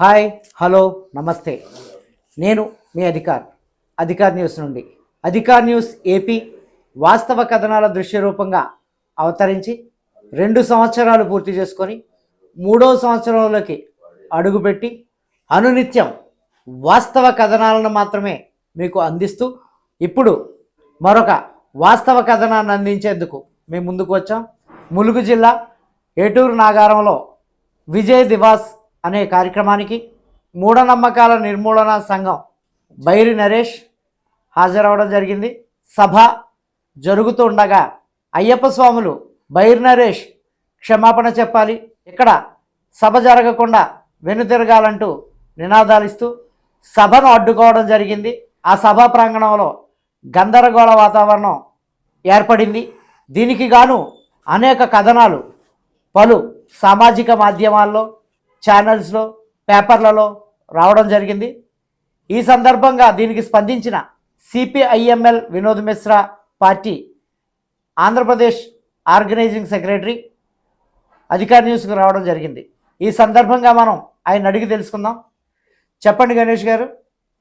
Hi hello నమస్తే. నేను మీ Adhikar Adhikar news నుండి. అధికార్ న్యూస్ ఏపీ వాస్తవ కథనాల దృశ్య రూపంగా అవతరించి రెండు సంవత్సరాలు పూర్తి చేసుకొని మూడో సంవత్సరంలోకి అడుగుపెట్టి అనునిత్యం వాస్తవ కథనాలను మాత్రమే మీకు అందిస్తూ ఇప్పుడు మరొక వాస్తవ కథనాన్ని అందించేందుకు మేము ముందుకు వచ్చాం. ములుగు జిల్లా ఏటూరు నాగారంలో విజయ్ దివాస్ అనే కార్యక్రమానికి మూఢనమ్మకాల నిర్మూలన సంఘం బైరి నరేష్ హాజరవడం జరిగింది. సభ జరుగుతుండగా అయ్యప్ప స్వాములు బైరి నరేష్ క్షమాపణ చెప్పాలి. ఇక్కడ సభ జరగకుండా వెనుతిరగాలంటూ నినాదాలు ఇస్తూ సభను అడ్డుకోవడం జరిగింది. ఆ సభా ప్రాంగణంలో గందరగోళ వాతావరణం ఏర్పడింది. దీనికి గాను అనేక కథనాలు పలు సామాజిక మాధ్యమాల్లో ఛానల్స్లో పేపర్లలో రావడం జరిగింది. ఈ సందర్భంగా దీనికి స్పందించిన CPIML Vinod Mishra party Andhra Pradesh organizing secretary Adhikara న్యూస్కి రావడం జరిగింది. ఈ సందర్భంగా మనం ఆయన అడిగి తెలుసుకుందాం. చెప్పండి గణేష్ గారు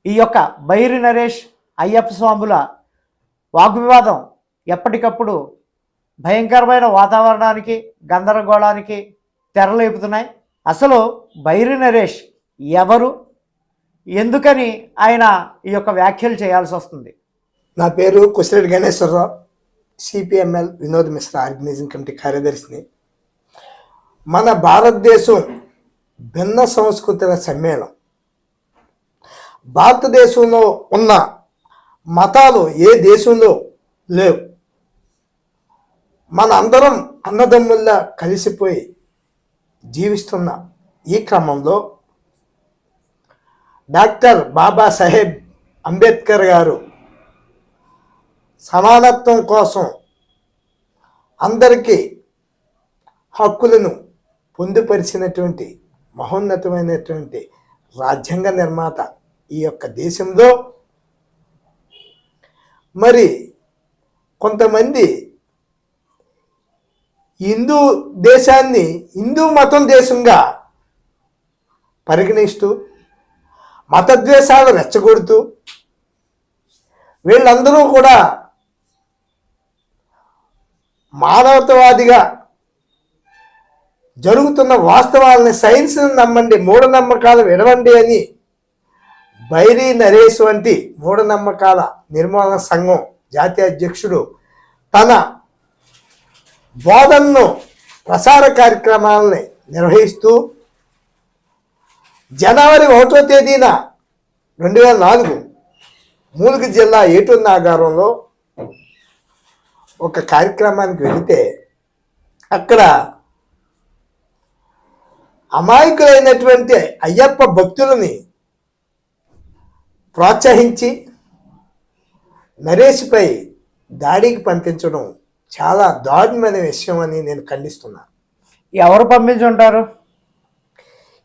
ఈ యొక్క బైరి నరేష్ అయ్యప్ప స్వాముల వాగ్వివాదం ఎప్పటికప్పుడు భయంకరమైన వాతావరణానికి గందరగోళానికి తెరలేపుతున్నాయి. అసలు బైరి నరేష్ ఎవరు? ఎందుకని ఆయన ఈ యొక్క వ్యాఖ్యలు చేయాల్సి వస్తుంది? నా పేరు Kusireddy Ganeswararao CPML Vinod Mishra organizing committee కార్యదర్శిని. మన భారతదేశం భిన్న సంస్కృతుల సమ్మేళనం. భారతదేశంలో ఉన్న మతాలు ఏ దేశంలో లేవు. మన అందరం అన్నదమ్ముల్లా కలిసిపోయి జీవిస్తున్న ఈ క్రమంలో డాక్టర్ బాబాసాహెబ్ అంబేద్కర్ గారు సమానత్వం కోసం అందరికీ హక్కులను పొందుపరిచినటువంటి మహోన్నతమైనటువంటి రాజ్యాంగ నిర్మాత ఈ యొక్క దేశంలో. మరి కొంతమంది హిందూ దేశాన్ని హిందూ మతం దేశంగా పరిగణిస్తూ మతద్వేషాలు రెచ్చగొడుతూ వీళ్ళందరూ కూడా మానవతవాదిగా జరుగుతున్న వాస్తవాలని సైన్స్ని నమ్మండి మూఢనమ్మకాలు విడవండి అని బైరీ నరేష్ వంటి మూఢనమ్మకాల నిర్మాణ సంఘం జాతీయ అధ్యక్షుడు తన బోధనను ప్రసార కార్యక్రమాలని నిర్వహిస్తూ జనవరి ఒకటో తేదీన రెండు వేల నాలుగు మూలుగు జిల్లా ఏటూరు నాగారంలో ఒక కార్యక్రమానికి వెళితే అక్కడ అమాయకులైనటువంటి అయ్యప్ప భక్తులని ప్రోత్సహించి నరేష్పై దాడికి పంపించడం చాలా దారుణమైన విషయం అని నేను ఖండిస్తున్నాను. ఎవరు పంపించుంటారు?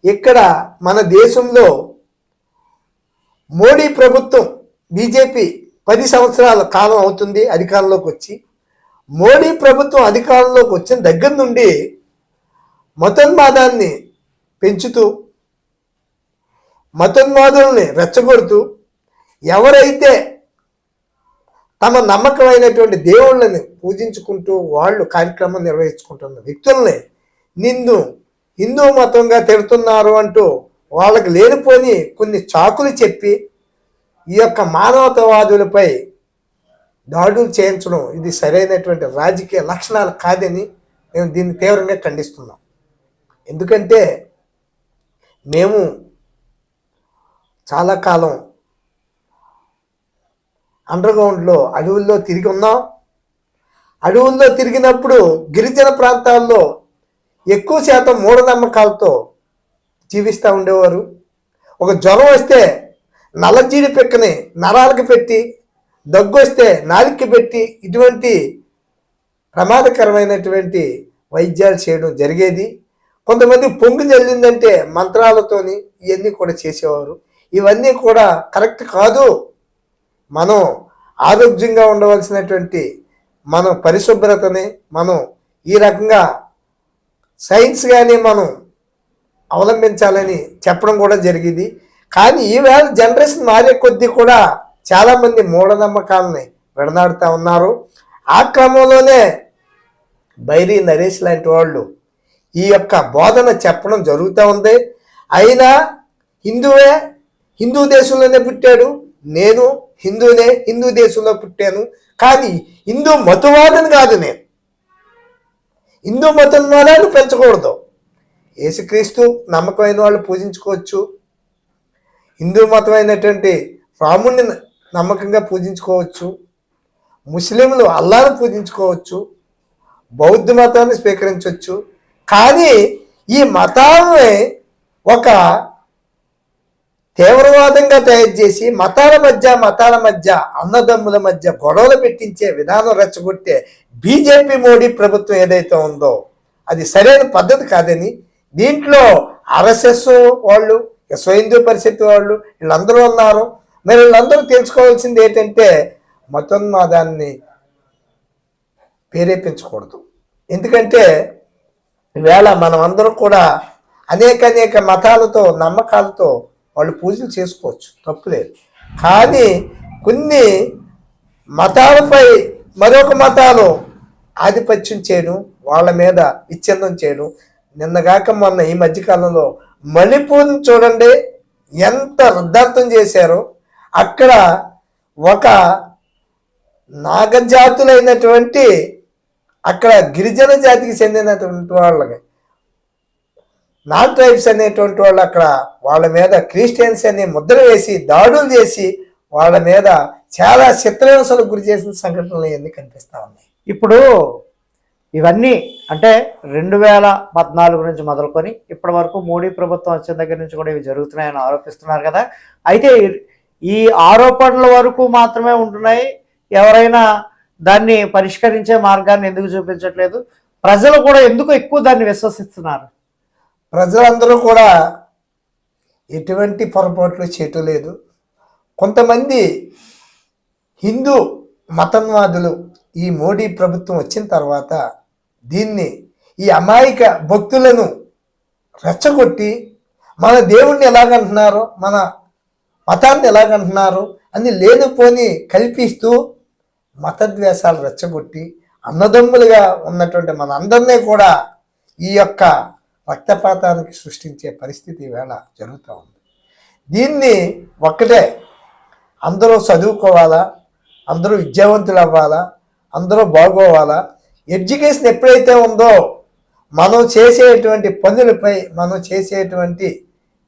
ఇక్కడ మన దేశంలో మోడీ ప్రభుత్వం బీజేపీ పది సంవత్సరాల కాలం అవుతుంది అధికారంలోకి వచ్చి. మోడీ ప్రభుత్వం అధికారంలోకి వచ్చిన దగ్గర నుండి మతోన్మాదాన్ని పెంచుతూ మతోన్మాదుల్ని రెచ్చగొడుతూ ఎవరైతే తమ నమ్మకమైనటువంటి దేవుళ్ళని పూజించుకుంటూ వాళ్ళు కార్యక్రమం నిర్వహించుకుంటున్న వ్యక్తుల్ని నిన్ను హిందూ మతంగా తిడుతున్నారు అంటూ వాళ్ళకి లేనిపోని కొన్ని చాకులు చెప్పి ఈ యొక్క మానవతావాదులపై దాడులు చేయించడం ఇది సరైనటువంటి రాజకీయ లక్షణాలు కాదని మేము దీన్ని తీవ్రంగా ఖండిస్తున్నాం. ఎందుకంటే మేము చాలా కాలం అండర్గ్రౌండ్లో అడవుల్లో తిరిగి ఉన్నాం. అడవుల్లో తిరిగినప్పుడు గిరిజన ప్రాంతాల్లో ఎక్కువ శాతం మూఢనమ్మకాలతో జీవిస్తూ ఉండేవారు. ఒక జ్వరం వస్తే నల్లజీడి పిక్కని నరాలకు పెట్టి దగ్గు వస్తే నాలికి పెట్టి ఇటువంటి ప్రమాదకరమైనటువంటి వైద్యాలు చేయడం జరిగేది. కొంతమంది పొంగు జల్లిందంటే మంత్రాలతోని ఇవన్నీ కూడా చేసేవారు. ఇవన్నీ కూడా కరెక్ట్ కాదు. మనం ఆరోగ్యంగా ఉండవలసినటువంటి మనం పరిశుభ్రతని మనం ఈ రకంగా సైన్స్ కానీ మనం అవలంబించాలని చెప్పడం కూడా జరిగింది. కానీ ఈవేళ జనరేషన్ మారే కొద్దీ కూడా చాలామంది మూఢనమ్మకాలని విడనాడుతూ ఉన్నారు. ఆ క్రమంలోనే బైరి నరేష్ లాంటి వాళ్ళు ఈ యొక్క బోధన చెప్పడం జరుగుతూ ఉంది. అయినా హిందువే హిందూ దేశంలోనే పుట్టాడు. నేను హిందూనే హిందూ దేశంలో పుట్టాను. కానీ హిందూ మతవాదని కాదు నేను. హిందూ మతం మతవాదాన్ని పెంచకూడదు. యేసుక్రీస్తు నమ్మకమైన వాళ్ళు పూజించుకోవచ్చు. హిందూ మతం అయినటువంటి రాముణ్ణి నమ్మకంగా పూజించుకోవచ్చు. ముస్లింలు అల్లాను పూజించుకోవచ్చు. బౌద్ధ మతాన్ని స్వీకరించవచ్చు. కానీ ఈ మతాన్ని ఒక తీవ్రవాదంగా తయారు చేసి మతాల మధ్య మతాల మధ్య అన్నదమ్ముల మధ్య గొడవలు పెట్టించే విధానం రెచ్చగొట్టే బీజేపీ మోడీ ప్రభుత్వం ఏదైతే ఉందో అది సరైన పద్ధతి కాదని దీంట్లో ఆర్ఎస్ఎస్ వాళ్ళు విశ్వ హిందూ పరిషత్ వాళ్ళు వీళ్ళందరూ ఉన్నారు. మరి వీళ్ళందరూ తెలుసుకోవాల్సింది ఏంటంటే మతోన్మాదాన్ని ప్రేరేపించకూడదు. ఎందుకంటే వేళ మనం అందరం కూడా అనేక అనేక మతాలతో నమ్మకాలతో వాళ్ళు పూజలు చేసుకోవచ్చు. తప్పులేదు కానీ కొన్ని మతాలపై మరొక మతాలు ఆధిపత్యం చేయడం వాళ్ళ మీద విచ్ఛిన్నం చేయడం నిన్నగాక మొన్న ఈ మధ్యకాలంలో మణిపూర్ని చూడండి ఎంత వృద్ధార్థం చేశారో. అక్కడ ఒక నాగజాతులైనటువంటి అక్కడ గిరిజన జాతికి చెందినటువంటి వాళ్ళకి నాన్ ట్రైబ్స్ అనేటువంటి వాళ్ళు అక్కడ వాళ్ళ మీద క్రిస్టియన్స్ అని ముద్ర వేసి దాడులు చేసి వాళ్ళ మీద చాలా చిత్రహింసలకు గురి చేసిన సంఘటనలు ఇవన్నీ కనిపిస్తూ ఉన్నాయి. ఇప్పుడు ఇవన్నీ అంటే రెండు వేల పద్నాలుగు నుంచి మొదలుకొని ఇప్పటి వరకు మోడీ ప్రభుత్వం వచ్చిన దగ్గర నుంచి కూడా ఇవి జరుగుతున్నాయని ఆరోపిస్తున్నారు కదా. అయితే ఈ ఆరోపణల వరకు మాత్రమే ఉంటున్నాయి. ఎవరైనా దాన్ని పరిష్కరించే మార్గాన్ని ఎందుకు చూపించట్లేదు? ప్రజలు కూడా ఎందుకు ఎక్కువ దాన్ని విశ్వసిస్తున్నారు? ప్రజలందరూ కూడా ఎటువంటి పొరపాట్లు చేయటం లేదు. కొంతమంది హిందూ మతన్వాదులు ఈ మోడీ ప్రభుత్వం వచ్చిన తర్వాత దీన్ని ఈ అమాయక భక్తులను రెచ్చగొట్టి మన దేవుణ్ణి ఎలాగంటున్నారు మన మతాన్ని ఎలాగంటున్నారు అని లేనిపోని కల్పిస్తూ మతద్వేషాలు రెచ్చగొట్టి అన్నదమ్ములుగా ఉన్నటువంటి మన అందరినీ కూడా ఈ యొక్క రక్తపాతానికి సృష్టించే పరిస్థితి ఈవేళ జరుగుతూ ఉంది. దీన్ని ఒక్కటే అందరూ చదువుకోవాలా అందరూ విద్యావంతులు అవ్వాలా అందరూ బాగోవాలా? ఎడ్యుకేషన్ ఎప్పుడైతే ఉందో మనం చేసేటువంటి పనులపై మనం చేసేటువంటి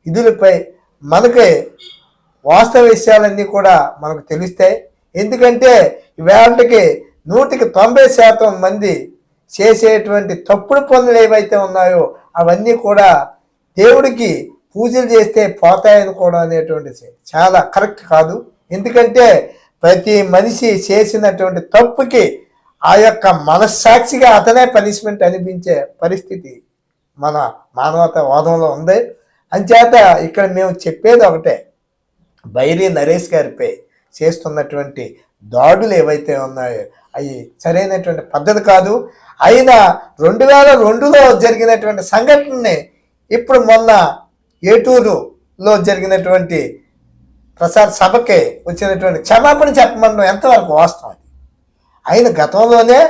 విధులపై మనకి వాస్తవ విషయాలన్నీ కూడా మనకు తెలుస్తాయి. ఎందుకంటే ఇవాళకి నూటికి తొంభై శాతం మంది చేసేటువంటి తప్పుడు పనులు ఏవైతే ఉన్నాయో అవన్నీ కూడా దేవుడికి పూజలు చేస్తే పోతాయనుకోవడం అనేటువంటి అనేటువంటిది చాలా కరెక్ట్ కాదు. ఎందుకంటే ప్రతి మనిషి చేసినటువంటి తప్పుకి ఆ యొక్క మనస్సాక్షిగా అతనే పనిష్మెంట్ అనిపించే పరిస్థితి మన మానవతావాదంలో ఉంది. అంచేత ఇక్కడ మేము చెప్పేది ఒకటే. బైరి నరేష్ గారిపై చేస్తున్నటువంటి దాడులు ఏవైతే ఉన్నాయో అవి సరైనటువంటి పద్ధతి కాదు. అయినా రెండు వేల రెండులో జరిగినటువంటి సంఘటనని ఇప్పుడు మొన్న ఏటూరులో జరిగినటువంటి ప్రసాద్ సభకి వచ్చినటువంటి క్షమాపణ చెప్పమనడం ఎంతవరకు వాస్తవం ఆయన గతంలోనే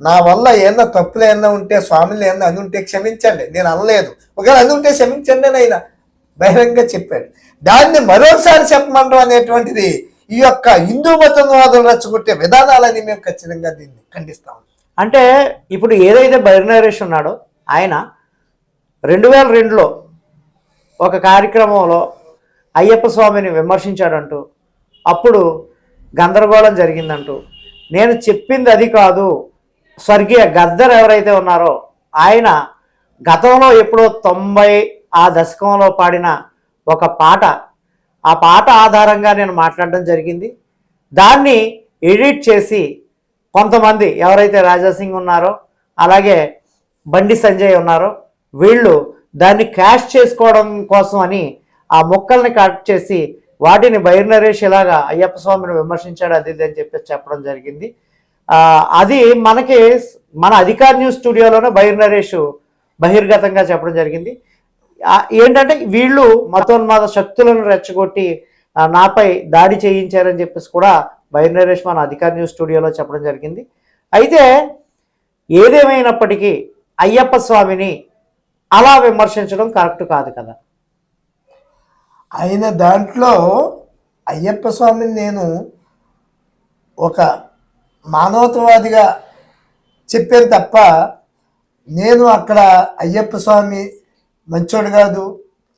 నా వల్ల ఏమన్నా తప్పులు ఏమన్నా ఉంటే స్వామిని ఏమన్నా అని ఉంటే క్షమించండి. నేను అనలేదు. ఒకవేళ అని ఉంటే క్షమించండి అని ఆయన బహిరంగంగా చెప్పాడు. దాన్ని మరోసారి చెప్పమండడం అనేటువంటిది ఈ యొక్క హిందూ మతంవాదులు రెచ్చగొట్టే విధానాలని మేము ఖచ్చితంగా దీన్ని ఖండిస్తాము అంటే ఇప్పుడు ఏదైతే బైర్నరేష్ ఉన్నాడో ఆయన రెండు వేల రెండులో ఒక కార్యక్రమంలో అయ్యప్ప స్వామిని విమర్శించాడంటూ అప్పుడు గందరగోళం జరిగిందంటూ నేను చెప్పింది అది కాదు స్వర్గీయ గద్దర్ ఎవరైతే ఉన్నారో ఆయన గతంలో ఎప్పుడో తొంభై ఆ దశకంలో పాడిన ఒక పాట ఆ పాట ఆధారంగా నేను మాట్లాడడం జరిగింది. దాన్ని ఎడిట్ చేసి కొంతమంది ఎవరైతే రాజాసింగ్ ఉన్నారో అలాగే బండి సంజయ్ ఉన్నారో వీళ్ళు దాన్ని క్యాష్ చేసుకోవడం కోసం అని ఆ మొక్కల్ని కట్ చేసి వాటిని బైర్నరేష్ ఇలాగా అయ్యప్ప స్వామిని విమర్శించాడు అది ఇది అని చెప్పేసి చెప్పడం జరిగింది. అది మనకి మన అధికార న్యూస్ స్టూడియోలోనే బైర్నరేష్ బహిర్గతంగా చెప్పడం జరిగింది. ఏంటంటే వీళ్ళు మతోన్మాద శక్తులను రెచ్చగొట్టి నాపై దాడి చేయించారని చెప్పేసి కూడా బైర్ నరేష్ మన అధికార న్యూస్ స్టూడియోలో చెప్పడం జరిగింది. అయితే ఏదేమైనప్పటికీ అయ్యప్ప స్వామిని అలా విమర్శించడం కరెక్ట్ కాదు కదా. ఆయన దాంట్లో అయ్యప్ప స్వామిని నేను ఒక మానవతవాదిగా చెప్పాను తప్ప నేను అక్కడ అయ్యప్ప స్వామి మంచోడు కాదు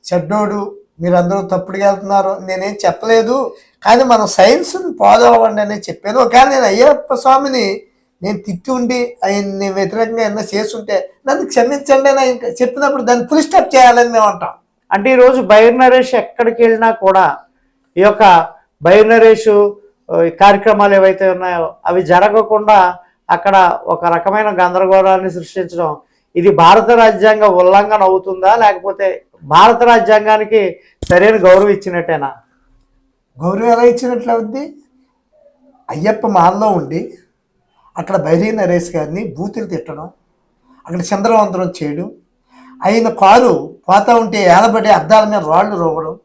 చెడ్డోడు మీరందరూ తప్పుడుగా వెళ్తున్నారు నేనేం చెప్పలేదు. కానీ మనం సైన్స్ని ఫాలో అవ్వండి అని చెప్పాను. ఒకవేళ నేను అయ్యప్ప స్వామిని నేను తిట్టి ఉండి ఆయన్ని వ్యతిరేకంగా ఏమైనా చేస్తుంటే నన్ను క్షమించండి అని ఆయన చెప్పినప్పుడు దాన్ని ఫుల్ స్టాప్ చేయాలని మేము అంటాం. అంటే ఈరోజు బైర్ నరేష్ ఎక్కడికి వెళ్ళినా కూడా ఈ యొక్క బైర్ నరేష్ ఈ కార్యక్రమాలు ఏవైతే ఉన్నాయో అవి జరగకుండా అక్కడ ఒక రకమైన గందరగోళాన్ని సృష్టించడం ఇది భారత రాజ్యాంగ ఉల్లంఘన అవుతుందా? లేకపోతే భారత రాజ్యాంగానికి సరైన గౌరవం ఇచ్చినట్టేనా? గౌరవం ఎలా ఇచ్చినట్లు అవుద్ది? అయ్యప్ప మాల్లో ఉండి అక్కడ బైరీ నరేష్ గారిని బూతులు తిట్టడం అక్కడ చంద్రవంతరం చేయడం ఆయన కారు పోతా ఉంటే ఏలబడి అద్దాల మీద రాళ్ళు రోవడం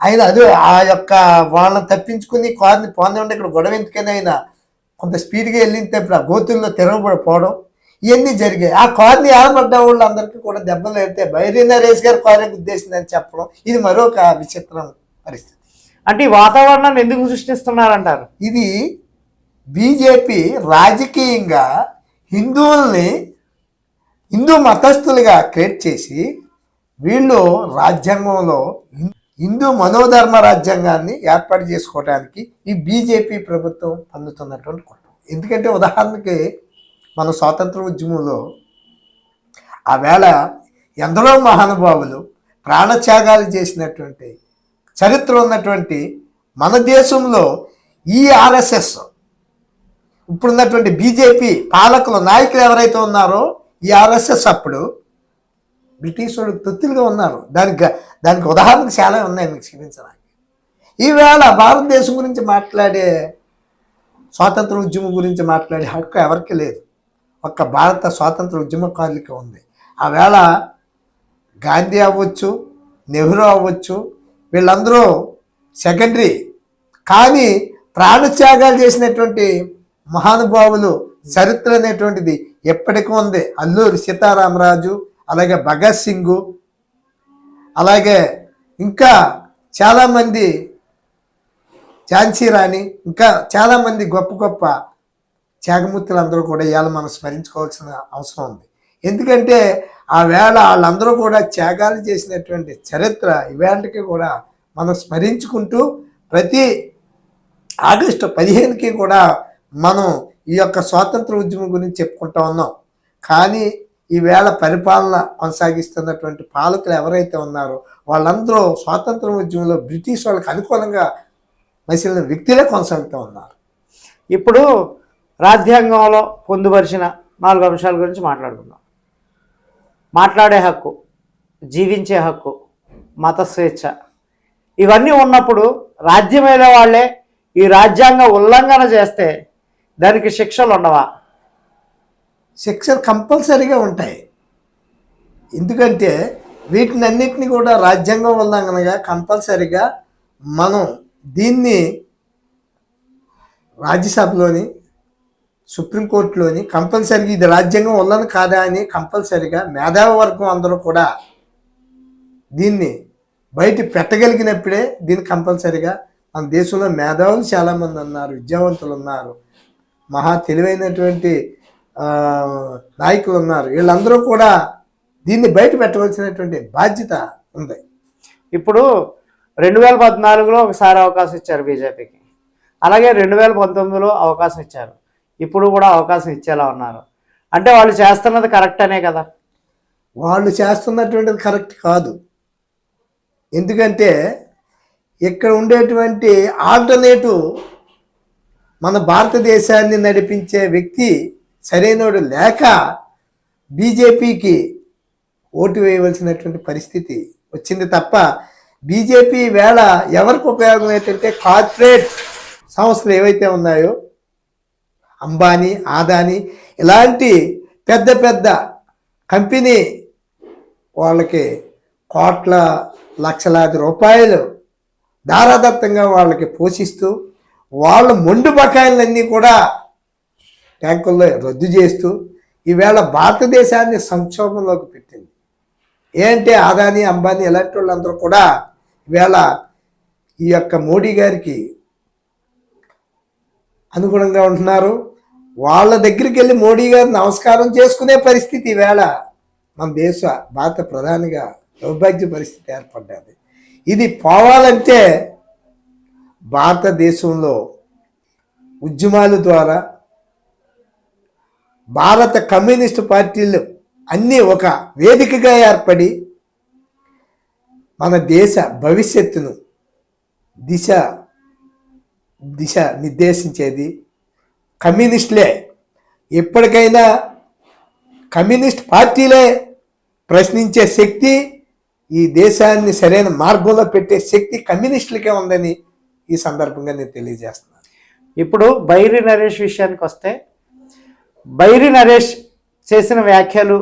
ఆయన అదే ఆ యొక్క వాళ్ళని తప్పించుకుని కారుని పోందంటే ఇక్కడ గొడవ ఎందుకని ఆయన కొంత స్పీడ్గా వెళ్ళింటే ఇప్పుడు ఆ గోతుల్లో తిరగబడిపోవడం ఇవన్నీ జరిగాయి. ఆ కారుని ఏలబడ్డ వాళ్ళందరికీ కూడా దెబ్బలు అయితే బైరీ నరేష్ గారి కారు ఉద్దేశిందని చెప్పడం? ఇది మరొక విచిత్రం పరిస్థితి. అంటే ఈ వాతావరణాన్ని ఎందుకు సృష్టిస్తున్నారంటారు? ఇది బీజేపీ రాజకీయంగా హిందువుల్ని హిందూ మతస్థులుగా క్రియేట్ చేసి వీళ్ళు రాజ్యాంగంలో హిందూ మనోధర్మ రాజ్యాంగాన్ని ఏర్పాటు చేసుకోవడానికి ఈ బీజేపీ ప్రభుత్వం పొందుతున్నటువంటి కుట్ర. ఎందుకంటే ఉదాహరణకి మన స్వాతంత్ర ఉద్యమంలో ఆ వేళ ఎందరో మహానుభావులు ప్రాణత్యాగాలు చేసినటువంటి చరిత్ర ఉన్నటువంటి మన దేశంలో ఈ ఆర్ఎస్ఎస్ ఇప్పుడున్నటువంటి బీజేపీ పాలకులు నాయకులు ఎవరైతే ఉన్నారో ఈ ఆర్ఎస్ఎస్ అప్పుడు బ్రిటిష్ వాళ్ళు తొత్తులుగా ఉన్నారు. దానికి దానికి ఉదాహరణకు చాలా ఉన్నాయి మీకు క్షమించడానికి ఈవేళ భారతదేశం గురించి మాట్లాడే స్వాతంత్ర ఉద్యమం గురించి మాట్లాడే హక్కు ఎవరికి లేదు. ఒక్క భారత స్వాతంత్ర ఉద్యమకారులకి ఉంది. ఆ వేళ గాంధీ అవ్వచ్చు నెహ్రూ అవ్వచ్చు వీళ్ళందరూ సెకండరీ. కానీ ప్రాణత్యాగాలు చేసినటువంటి మహానుభావులు చరిత్ర అనేటువంటిది ఎప్పటికీ ఉంది. అల్లూరి సీతారామరాజు అలాగే భగత్ సింగ్ అలాగే ఇంకా చాలామంది ఝాన్సీ రాణి ఇంకా చాలామంది గొప్ప గొప్ప త్యాగమూర్తులు అందరూ కూడా ఇవాళ మనం స్మరించుకోవాల్సిన అవసరం ఉంది. ఎందుకంటే ఆ వేళ వాళ్ళందరూ కూడా త్యాగాలు చేసినటువంటి చరిత్ర ఇవేళకి కూడా మనం స్మరించుకుంటూ ప్రతి ఆగస్టు పదిహేనుకి కూడా మనం ఈ యొక్క స్వాతంత్ర ఉద్యమం గురించి చెప్పుకుంటా ఉన్నాం. కానీ ఈవేళ పరిపాలన కొనసాగిస్తున్నటువంటి పాలకులు ఎవరైతే ఉన్నారో వాళ్ళందరూ స్వాతంత్ర ఉద్యమంలో బ్రిటిష్ వాళ్ళకి అనుకూలంగా మసిలిన వ్యక్తులే కొనసాగుతూ ఉన్నారు. ఇప్పుడు రాజ్యాంగంలో పొందుపరిచిన నాలుగు అంశాల గురించి మాట్లాడుకుందాం. మాట్లాడే హక్కు జీవించే హక్కు మత స్వేచ్ఛ. ఇవన్నీ ఉన్నప్పుడు రాజ్యమైన వాళ్ళే ఈ రాజ్యాంగ ఉల్లంఘన చేస్తే దానికి శిక్షలు ఉండవా? శిక్షలు కంపల్సరీగా ఉంటాయి. ఎందుకంటే వీటిని అన్నిటిని కూడా రాజ్యాంగం ఉల్లంఘనగా కంపల్సరీగా మనం దీన్ని రాజ్యసభలోని సుప్రీంకోర్టులోని కంపల్సరీగా ఇది రాజ్యాంగం ఉల్లంఘన కాదా అని కంపల్సరీగా మేధావి వర్గం అందరూ కూడా దీన్ని బయట పెట్టగలిగినప్పుడే దీన్ని కంపల్సరీగా మన దేశంలో మేధావులు చాలామంది ఉన్నారు విద్యావంతులు ఉన్నారు మహా తెలివైనటువంటి నాయకులు ఉన్నారు. వీళ్ళందరూ కూడా దీన్ని బయట పెట్టవలసినటువంటి బాధ్యత ఉంది. ఇప్పుడు రెండు వేల పద్నాలుగులో ఒకసారి అవకాశం ఇచ్చారు బీజేపీకి. అలాగే రెండు వేల పంతొమ్మిదిలో అవకాశం ఇచ్చారు. ఇప్పుడు కూడా అవకాశం ఇచ్చేలా ఉన్నారు. అంటే వాళ్ళు చేస్తున్నది కరెక్ట్ అనే కదా? వాళ్ళు చేస్తున్నటువంటిది కరెక్ట్ కాదు. ఎందుకంటే ఇక్కడ ఉండేటువంటి ఆల్టర్నేటివ్ మన భారతదేశాన్ని నడిపించే వ్యక్తి సరైనడు లేక బీజేపీకి ఓటు వేయవలసినటువంటి పరిస్థితి వచ్చింది తప్ప బీజేపీ వేళ ఎవరికి ఉపయోగం ఏంటంటే కార్పొరేట్ సంస్థలు ఏవైతే ఉన్నాయో అంబానీ ఆదాని ఇలాంటి పెద్ద పెద్ద కంపెనీ వాళ్ళకి కోట్ల లక్షలాది రూపాయలు దారాదత్తంగా వాళ్ళకి పోషిస్తూ వాళ్ళ మొండు బకాయిలన్నీ కూడా ట్యాంకుల్లో రద్దు చేస్తూ ఈవేళ భారతదేశాన్ని సంక్షోభంలోకి పెట్టింది. ఏంటంటే ఆదాని అంబానీ ఇలాంటి వాళ్ళందరూ కూడా ఈవేళ ఈ యొక్క మోడీ గారికి అనుగుణంగా ఉంటున్నారు. వాళ్ళ దగ్గరికి వెళ్ళి మోడీ గారు నమస్కారం చేసుకునే పరిస్థితి ఈవేళ మన దేశ భారత ప్రధానిగా దౌర్భాగ్య పరిస్థితి ఏర్పడ్డది. ఇది పోవాలంటే భారతదేశంలో ఉద్యమాల ద్వారా భారత కమ్యూనిస్టు పార్టీలు అన్నీ ఒక వేదికగా ఏర్పడి మన దేశ భవిష్యత్తును దిశ దిశ నిర్దేశించేది కమ్యూనిస్టులే. ఎప్పటికైనా కమ్యూనిస్ట్ పార్టీలే ప్రశ్నించే శక్తి ఈ దేశాన్ని సరైన మార్గంలో పెట్టే శక్తి కమ్యూనిస్టులకే ఉందని ఈ సందర్భంగా నేను తెలియజేస్తున్నాను. ఇప్పుడు బైరి నరేష్ విషయానికి వస్తే బైరి నరేష్ చేసిన వ్యాఖ్యలు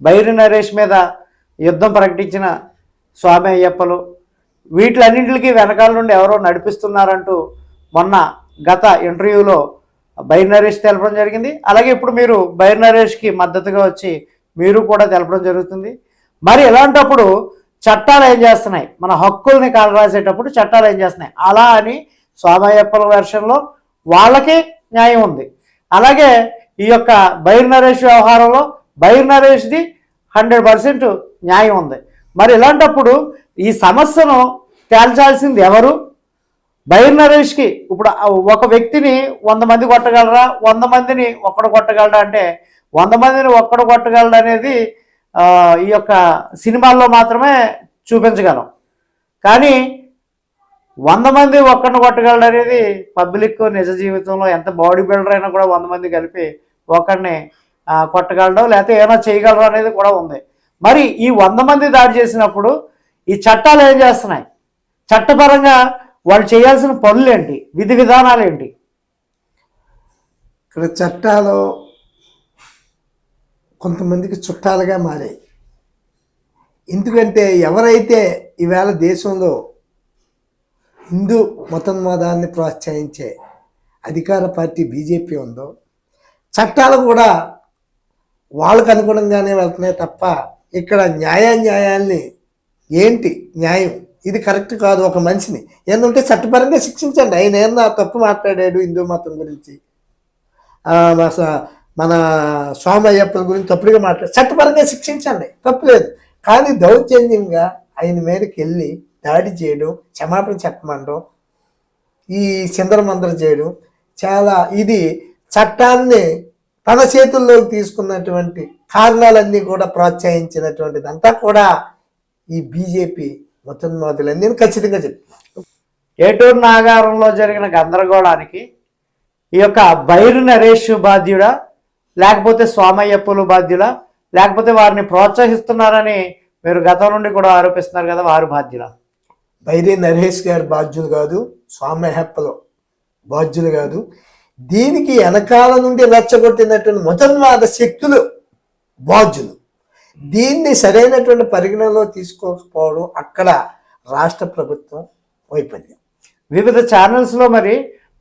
బైరి నరేష్ మీద యుద్ధం ప్రకటించిన స్వామి అయ్యప్పలు వీటిలన్నింటికి వెనకాల నుండి ఎవరో నడిపిస్తున్నారంటూ మొన్న గత ఇంటర్వ్యూలో బైర్ నరేష్ తెలపడం జరిగింది. అలాగే ఇప్పుడు మీరు బైర్ నరేష్కి మద్దతుగా వచ్చి మీరు కూడా తెలపడం జరుగుతుంది. మరి ఇలాంటప్పుడు చట్టాలు ఏం చేస్తున్నాయి? మన హక్కుల్ని కాలరాసేటప్పుడు చట్టాలు ఏం చేస్తున్నాయి? అలా అని స్వామయ్యప్పల వెర్షన్లో వాళ్ళకి న్యాయం ఉంది. అలాగే ఈ యొక్క బైర్ నరేష్ వ్యవహారంలో బైర్ నరేష్ది హండ్రెడ్ పర్సెంట్ న్యాయం ఉంది. మరి ఇలాంటప్పుడు ఈ సమస్యను తేల్చాల్సింది ఎవరు? బైర్ నరేష్కి ఇప్పుడు ఒక వ్యక్తిని వంద మంది కొట్టగలరా? వంద మందిని ఒక్కడు కొట్టగలరా అంటే వంద మందిని ఒక్కడు కొట్టగలడు అనేది ఈ యొక్క సినిమాల్లో మాత్రమే చూపించగలం. కానీ వంద మంది ఒక్కడిని కొట్టగలడు అనేది పబ్లిక్ నిజ జీవితంలో ఎంత బాడీ బిల్డర్ అయినా కూడా వంద మంది కలిపి ఒకరిని కొట్టగలడం లేకపోతే ఏమైనా చేయగలరు అనేది కూడా ఉంది. మరి ఈ వంద మంది దాడి చేసినప్పుడు ఈ చట్టాలు ఏం చేస్తున్నాయి? చట్టపరంగా వాళ్ళు చేయాల్సిన పనులు ఏంటి విధి విధానాలు ఏంటి ఇక్కడ చట్టాలు కొంతమందికి చుట్టాలుగా మారాయి. ఎందుకంటే ఎవరైతే ఈవేళ దేశంలో హిందూ మతోన్మాదాన్ని ప్రోత్సహించే అధికార పార్టీ బీజేపీ ఉందో చట్టాలు కూడా వాళ్ళకు అనుగుణంగానే వెళ్తున్నాయి తప్ప ఇక్కడ న్యాయాన్యాయాల్ని ఏంటి న్యాయం? ఇది కరెక్ట్ కాదు ఒక మనిషిని. ఏంటంటే చట్టపరంగా శిక్షించండి. ఆయన ఏమన్నా తప్పు మాట్లాడాడు హిందూ మతం గురించి మన స్వామయ్యప్పల గురించి తప్పుడుగా మాట్లాడు చట్టపరంగా శిక్షించండి. తప్పులేదు కానీ దౌర్జన్యంగా ఆయన మీదకి వెళ్ళి దాడి చేయడం క్షమాపణ చెప్పమండం ఈ చిందరమందర చేయడం చాలా ఇది చట్టాన్ని తన చేతుల్లోకి తీసుకున్నటువంటి కారణాలన్నీ కూడా ప్రోత్సహించినటువంటిది అంతా కూడా ఈ బీజేపీ మొట్టమొదలని నేను ఖచ్చితంగా చెప్తాను ఏటూరు నాగారంలో జరిగిన గందరగోళానికి ఈ యొక్క బైరు నరేష్ బాధ్యుడా లేకపోతే స్వామయ్యప్పలు బాధ్యులా లేకపోతే వారిని ప్రోత్సహిస్తున్నారని మీరు గతం నుండి కూడా ఆరోపిస్తున్నారు కదా వారు బాధ్యులా? బైరి నరేష్ గారు బాధ్యులు కాదు స్వామి హెప్పలు బాధ్యులు కాదు. దీనికి వెనకాల నుండి రెచ్చగొట్టినటువంటి మొదన్వాద శక్తులు బాధ్యులు. దీన్ని సరైనటువంటి పరిగణనలో తీసుకోకపోవడం అక్కడ రాష్ట్ర ప్రభుత్వం వైఫల్యం. వివిధ ఛానల్స్లో మరి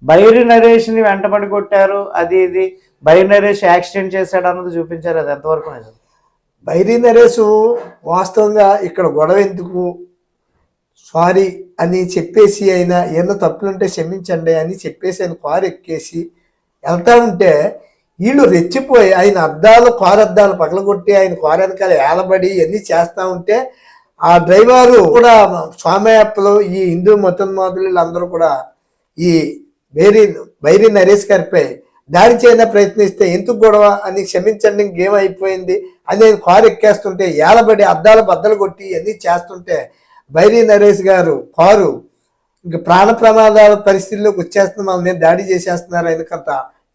బైరి నరేష్ని వెంటబడి కొట్టారు అది ఇది. బైరి నరేష్ యాక్సిడెంట్ చేశాడు అన్నది చూపించారు అది ఎంతవరకు నిజం? బైరి నరేష్ వాస్తవంగా ఇక్కడ గొడవ ఎందుకు? సారీ అని చెప్పేసి అయినా ఏమో తప్పులుంటే క్షమించండి అని చెప్పేసి ఆయన కారు ఎక్కేసి వెళ్తా ఉంటే వీళ్ళు రెచ్చిపోయి ఆయన అద్దాలు కారు అద్దాలు పగలగొట్టి ఆయన కారు వెనకాల ఏలబడి ఇవన్నీ చేస్తూ ఉంటే ఆ డ్రైవరు కూడా స్వామయ్యప్పలు ఈ హిందూ మతోన్మాదులు అందరూ కూడా ఈ బైరీ బైరీ నరేష్ గారిపై దాడి చేయన ప్రయత్నిస్తే ఎందుకు గొడవ? అని క్షమించండి ఇంకేం అయిపోయింది అని నేను కారు ఎక్కేస్తుంటే ఏలబడి అద్దాలు బద్దలు కొట్టి ఇవన్నీ చేస్తుంటే బైరీ నరేష్ గారు కారు ఇంక ప్రాణ ప్రమాదాల పరిస్థితుల్లోకి వచ్చేస్తున్న నేను దాడి చేసేస్తున్నారు ఎందుకంత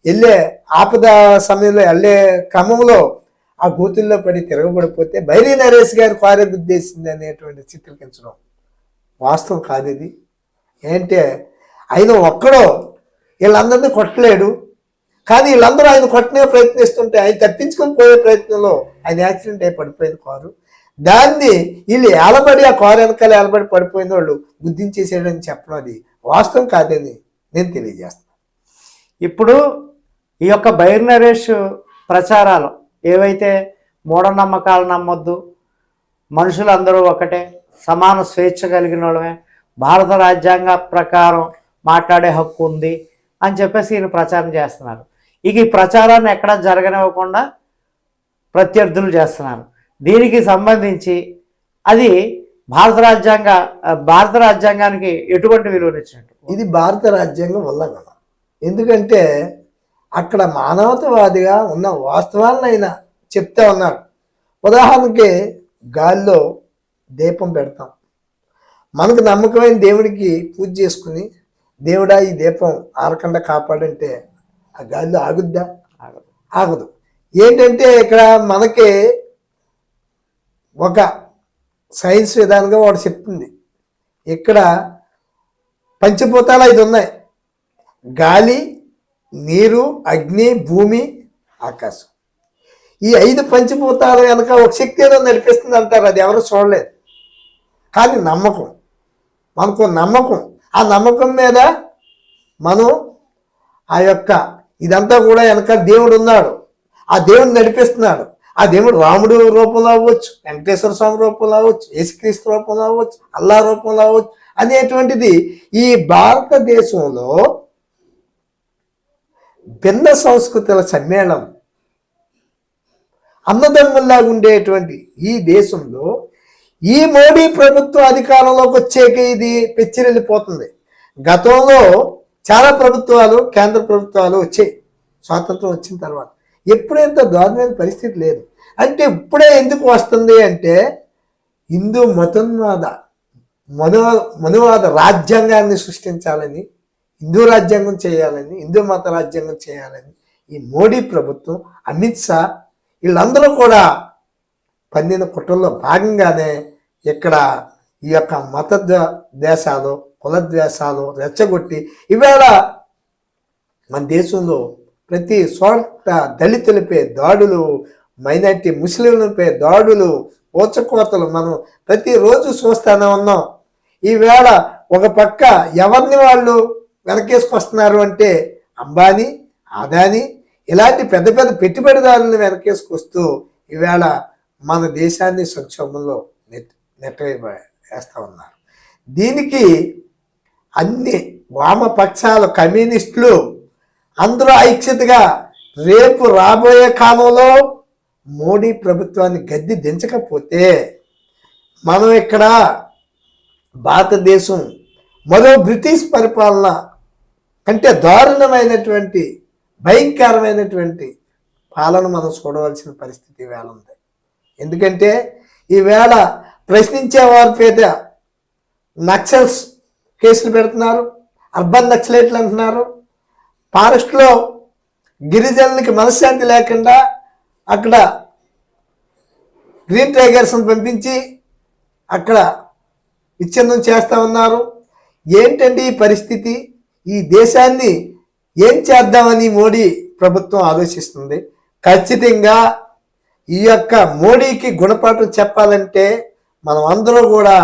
వెళ్ళే ఆపద సమయంలో వెళ్ళే క్రమంలో ఆ గోతుల్లో పడి తిరగబడిపోతే బైరి నరేష్ గారు కారు గుద్దేసింది అనేటువంటి చిత్రీకరించడం వాస్తవం కాదు ఇది. ఏంటంటే ఆయన ఒక్కడో వీళ్ళందరినీ కొట్టలేడు. కానీ వీళ్ళందరూ ఆయన కొట్టనే ప్రయత్నిస్తుంటే ఆయన తప్పించుకొని పోయే ప్రయత్నంలో ఆయన యాక్సిడెంట్ అయి పడిపోయింది కారు. దాన్ని వీళ్ళు ఏలబడి ఆ కారు వెనకాల ఏలబడి పడిపోయిన వాళ్ళు గుర్తించేసాడని చెప్పడం అది వాస్తవం కాదని నేను తెలియజేస్తాను ఇప్పుడు ఈ యొక్క బైర్నరేష్ ప్రచారాలు ఏవైతే మూఢనమ్మకాలు నమ్మొద్దు మనుషులందరూ ఒకటే సమాన స్వేచ్ఛ కలిగిన వాళ్ళమే భారత రాజ్యాంగ ప్రకారం మాట్లాడే హక్కు ఉంది అని చెప్పేసి ఈయన ప్రచారం చేస్తున్నారు. ఇక ఈ ప్రచారాన్ని ఎక్కడా జరగనివ్వకుండా ప్రత్యర్థులు చేస్తున్నారు. దీనికి సంబంధించి అది భారత రాజ్యాంగ భారత రాజ్యాంగానికి ఎటువంటి విలువనిచ్చినట్టు. ఇది భారత రాజ్యాంగం ఉల్లంఘన ఎందుకంటే అక్కడ మానవతావాదిగా ఉన్న వాస్తవాలను ఆయన చెప్తా ఉన్నాడు. ఉదాహరణకి గాల్లో దీపం పెడతాం. మనకు నమ్మకమైన దేవుడికి పూజ చేసుకుని దేవుడా ఈ దీపం ఆరకుండా కాపాడంటే ఆ గాల్లో ఆగుద్దా? ఆగదు. ఆగదు. ఏంటంటే ఇక్కడ మనకి ఒక సైన్స్ విధానంగా వాడు చెప్తుంది ఇక్కడ పంచభూతాలు ఐదు ఉన్నాయి గాలి నీరు అగ్ని భూమి ఆకాశం. ఈ ఐదు పంచభూతాల వెనక ఒక శక్తి ఏదో నడిపిస్తుంది అంటారు. అది ఎవరు చూడలేదు. కానీ నమ్మకం. మనకు నమ్మకం. ఆ నమ్మకం మీద మనం ఆ యొక్క ఇదంతా కూడా వెనక దేవుడు ఉన్నాడు. ఆ దేవుడు నడిపిస్తున్నాడు. ఆ దేవుడు రాముడు రూపంలో అవ్వచ్చు వెంకటేశ్వర స్వామి రూపంలో అవ్వచ్చు యేసుక్రీస్తు రూపంలో అవ్వచ్చు అల్లా రూపంలో అవ్వచ్చు అనేటువంటిది ఈ భారతదేశంలో భిన్న సంస్కృతుల సమ్మేళనం. అన్నదమ్ముల్లా ఉండేటువంటి ఈ దేశంలో ఈ మోడీ ప్రభుత్వం అధికారంలోకి వచ్చాక ఇది పెచ్చిరెళ్ళిపోతుంది. గతంలో చాలా ప్రభుత్వాలు కేంద్ర ప్రభుత్వాలు వచ్చాయి. స్వాతంత్రం వచ్చిన తర్వాత. ఎప్పుడైంత దారుణమైన పరిస్థితి లేదు. అంటే ఇప్పుడే ఎందుకు వస్తుంది అంటే హిందూ మతోన్వాద మనో మనువాద రాజ్యాంగాన్ని సృష్టించాలని హిందూ రాజ్యాంగం చేయాలని హిందూ మత రాజ్యాంగం చేయాలని ఈ మోడీ ప్రభుత్వం అమిత్ షా వీళ్ళందరూ కూడా పన్నిన కుట్రల్లో భాగంగానే ఇక్కడ ఈ యొక్క మత ద్వేషాలు కులద్వేషాలు రెచ్చగొట్టి ఈవేళ మన దేశంలో ప్రతి చోట దళితులపై దాడులు మైనార్టీ ముస్లింలపై దాడులు ఊచకోతలు మనం ప్రతిరోజు చూస్తూనే ఉన్నాం. ఈవేళ ఒక పక్క ఎవరిని వాళ్ళు వెనకేసుకొస్తున్నారు అంటే అంబానీ అదానీ ఇలాంటి పెద్ద పెద్ద పెట్టుబడిదారులను వెనకేసుకొస్తూ ఈవేళ మన దేశాన్ని సంక్షోభంలో నెట్ నెట్టవేస్తా ఉన్నారు. దీనికి అన్ని వామపక్షాలు కమ్యూనిస్టులు అందరూ ఐక్యతగా రేపు రాబోయే కాలంలో మోడీ ప్రభుత్వాన్ని గద్దె దించకపోతే మనం ఇక్కడ భారతదేశం మరో బ్రిటిష్ పరిపాలన కంటే దారుణమైనటువంటి భయంకరమైనటువంటి పాలన మనం చూడవలసిన పరిస్థితి ఈవేళ ఉంది. ఎందుకంటే ఈవేళ ప్రశ్నించే వారి పేద నక్సల్స్ కేసులు పెడుతున్నారు అర్బన్ నక్సలైట్లు అంటున్నారు. ఫారెస్ట్లో గిరిజనులకి మనశ్శాంతి లేకుండా అక్కడ గ్రీన్ టైగర్స్ని పంపించి అక్కడ విచ్ఛిన్నం చేస్తా ఉన్నారు. ఏంటండి ఈ పరిస్థితి? ఈ దేశాన్ని ఏం చేద్దామని మోడీ ప్రభుత్వం ఆలోచిస్తుంది? ఖచ్చితంగా ఈ యొక్క మోడీకి గుణపాఠం చెప్పాలంటే మనం అందరూ కూడా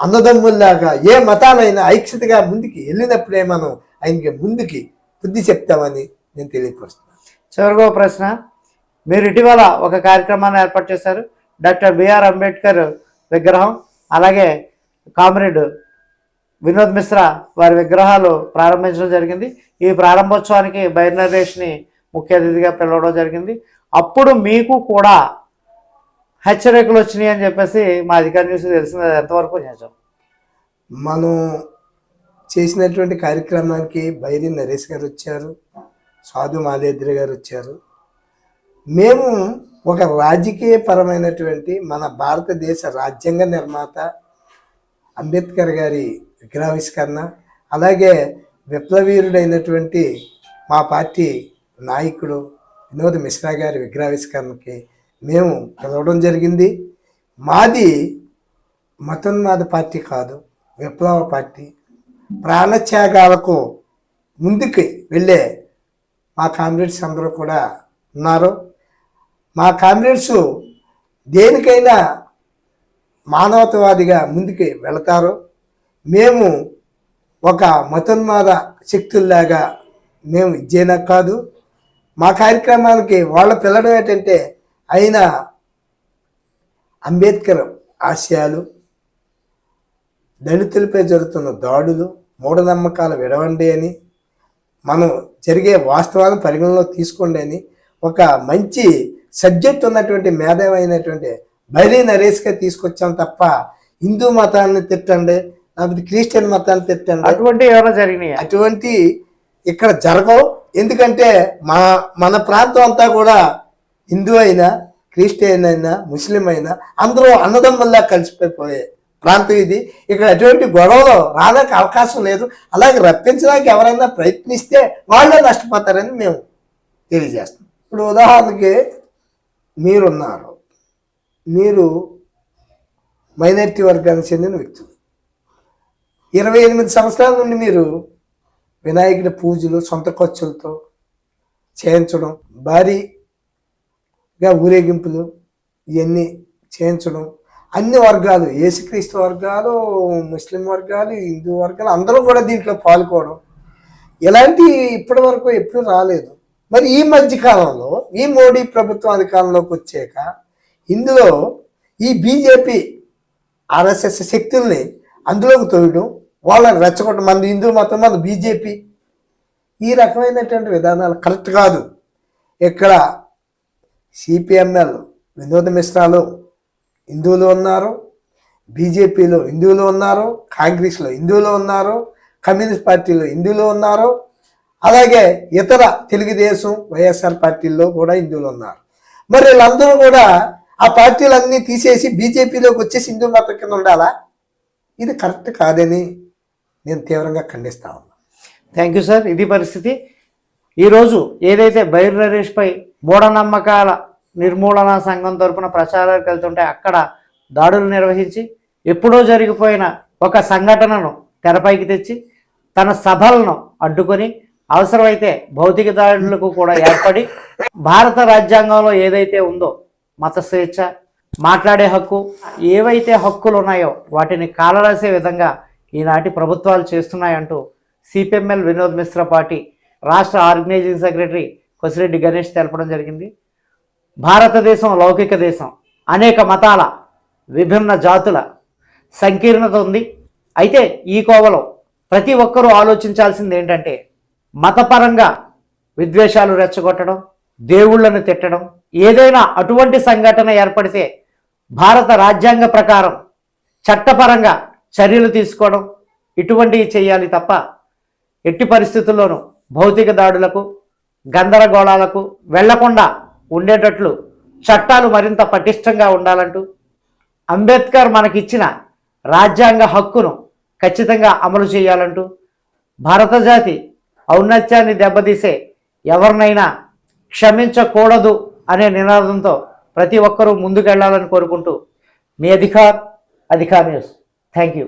అన్నదమ్ముల్లాగా ఏ మతాలైనా ఐక్యతగా ముందుకి వెళ్ళినప్పుడే మనం ఆయనకి ముందుకి బుద్ధి చెప్తామని నేను తెలియపరుస్తున్నాను. చివరిగా ప్రశ్న. మీరు ఇటీవల ఒక కార్యక్రమాన్ని ఏర్పాటు చేశారు. డాక్టర్ బిఆర్ అంబేద్కర్ విగ్రహం అలాగే కామ్రేడ్ వినోద్ మిశ్రా వారి విగ్రహాలు ప్రారంభించడం జరిగింది. ఈ ప్రారంభోత్సవానికి బైర్నరేష్ని ముఖ్య అతిథిగా పిలవడం జరిగింది. అప్పుడు మీకు కూడా హెచ్చరికలు వచ్చినాయి అని చెప్పేసి మా అధికారి న్యూస్ తెలిసింది. అది ఎంతవరకు నిజం? మనం చేసినటువంటి కార్యక్రమానికి బైరి నరేష్ గారు వచ్చారు సాధు మాదేద్రి గారు వచ్చారు. మేము ఒక రాజకీయపరమైనటువంటి మన భారతదేశ రాజ్యాంగ నిర్మాత అంబేద్కర్ గారి విగ్రహావిష్కరణ. అలాగే విప్లవీరుడైనటువంటి మా పార్టీ నాయకుడు వినోద్ మిశ్రా గారి విగ్రహావిష్కరణకి మేము పిలవడం జరిగింది. మాది మతోన్మాద పార్టీ కాదు విప్లవ పార్టీ. ప్రాణత్యాగాలకు ముందుకు వెళ్ళే మా కామ్రేడ్స్ అందరూ కూడా ఉన్నారు. మా కామ్రేడ్స్ దేనికైనా మానవతవాదిగా ముందుకు వెళతారు. మేము ఒక మతోన్మాద శక్తుల్లాగా మేము ఇచ్చేనా కాదు. మా కార్యక్రమానికి వాళ్ళ పిల్లడం ఏంటంటే ఆయన అంబేద్కర్ ఆశయాలు దళితులపై జరుగుతున్న దాడులు మూఢనమ్మకాలు విడవండి అని మనం జరిగే వాస్తవాలను పరిగణలో తీసుకోండి అని ఒక మంచి సబ్జెక్ట్ ఉన్నటువంటి మేధావైనటువంటి బైరీ నరేష్గా తీసుకొచ్చాం తప్ప హిందూ మతాన్ని తిట్టండి లేకపోతే క్రిస్టియన్ మతాన్ని తిట్టండి అటువంటి ఏమైనా జరిగినాయా? అటువంటి ఇక్కడ జరగవు. ఎందుకంటే మా మన ప్రాంతం అంతా కూడా హిందూ అయినా క్రిస్టియన్ అయినా ముస్లిం అయినా అందరూ అన్నదమ్ముల్లా కలిసిపోయే ప్రాంతం ఇది. ఇక్కడ అటువంటి గొడవలు రాడానికి అవకాశం లేదు. అలాగే రప్పించడానికి ఎవరైనా ప్రయత్నిస్తే వాళ్ళే నష్టపోతారని మేము తెలియజేస్తాం ఇప్పుడు ఉదాహరణకి మీరున్నారు. మీరు మైనారిటీ వర్గానికి చెందిన వ్యక్తులు. ఇరవై ఎనిమిది సంవత్సరాల నుండి మీరు వినాయకుడి పూజలు సొంత ఖర్చులతో చేయించడం భారీగా ఊరేగింపులు ఇవన్నీ చేయించడం అన్ని వర్గాలు యేసుక్రీస్తు వర్గాలు ముస్లిం వర్గాలు హిందూ వర్గాలు అందరూ కూడా దీంట్లో పాల్గొనడం ఇలాంటి ఇప్పటి వరకు ఎప్పుడు రాలేదు. మరి ఈ మధ్యకాలంలో ఈ మోడీ ప్రభుత్వం అధికారంలోకి వచ్చాక ఇందులో ఈ బీజేపీ ఆర్ఎస్ఎస్ శక్తుల్ని అందులోకి తోయడం వాళ్ళని రెచ్చగొట్టడం మన హిందూ మతం మన బీజేపీ ఈ రకమైనటువంటి విధానాలు కరెక్ట్ కాదు. ఇక్కడ సిపిఎంఎల్ వినోద మిశ్రాలు హిందువులు ఉన్నారు బీజేపీలో హిందువులు ఉన్నారు కాంగ్రెస్లో హిందువులు ఉన్నారు కమ్యూనిస్ట్ పార్టీలో హిందువులు ఉన్నారు అలాగే ఇతర తెలుగుదేశం వైఎస్ఆర్ పార్టీల్లో కూడా హిందువులు ఉన్నారు. మరి వీళ్ళందరూ కూడా ఆ పార్టీలన్నీ తీసేసి బీజేపీలోకి వచ్చేసి హిందూ మతం కింద ఉండాలా? ఇది కరెక్ట్ కాదని నేను తీవ్రంగా ఖండిస్తా ఉన్నాను థ్యాంక్ యూ సార్ ఇది పరిస్థితి. ఈరోజు ఏదైతే బైర్ నరేష్పై మూఢనమ్మకాల నిర్మూలన సంఘం తరపున ప్రచారానికి వెళ్తుంటే అక్కడ దాడులు నిర్వహించి ఎప్పుడో జరిగిపోయిన ఒక సంఘటనను తెరపైకి తెచ్చి తన సభలను అడ్డుకొని అవసరమైతే భౌతిక దాడులకు కూడా ఏర్పడి భారత రాజ్యాంగంలో ఏదైతే ఉందో మత స్వేచ్ఛ మాట్లాడే హక్కు ఏవైతే హక్కులు ఉన్నాయో వాటిని కాలరాసే విధంగా ఈనాటి ప్రభుత్వాలు చేస్తున్నాయంటూ సిపిఎంఎల్ వినోద్ మిశ్రా పార్టీ రాష్ట్ర ఆర్గనైజింగ్ సెక్రటరీ కొసిరెడ్డి గణేష్ తెలపడం జరిగింది. భారతదేశం లౌకిక దేశం. అనేక మతాల విభిన్న జాతుల సంకీర్ణత ఉంది. అయితే ఈ కోవలో ప్రతి ఒక్కరూ ఆలోచించాల్సింది ఏంటంటే మతపరంగా విద్వేషాలు రెచ్చగొట్టడం దేవుళ్ళను తిట్టడం ఏదైనా అటువంటి సంఘటన ఏర్పడితే భారత రాజ్యాంగ ప్రకారం చట్టపరంగా చర్యలు తీసుకోవడం ఇటువంటివి చేయాలి తప్ప ఎట్టి పరిస్థితుల్లోనూ భౌతిక దాడులకు గందరగోళాలకు వెళ్ళకుండా ఉండేటట్లు చట్టాలు మరింత పటిష్టంగా ఉండాలంటూ అంబేద్కర్ మనకిచ్చిన రాజ్యాంగ హక్కును ఖచ్చితంగా అమలు చేయాలంటూ భారత జాతి ఔన్నత్యాన్ని దెబ్బతీసే ఎవరినైనా క్షమించకూడదు అనే నినాదంతో ప్రతి ఒక్కరూ ముందుకెళ్ళాలని కోరుకుంటూ మీ Adhikar Adhikar news. Thank you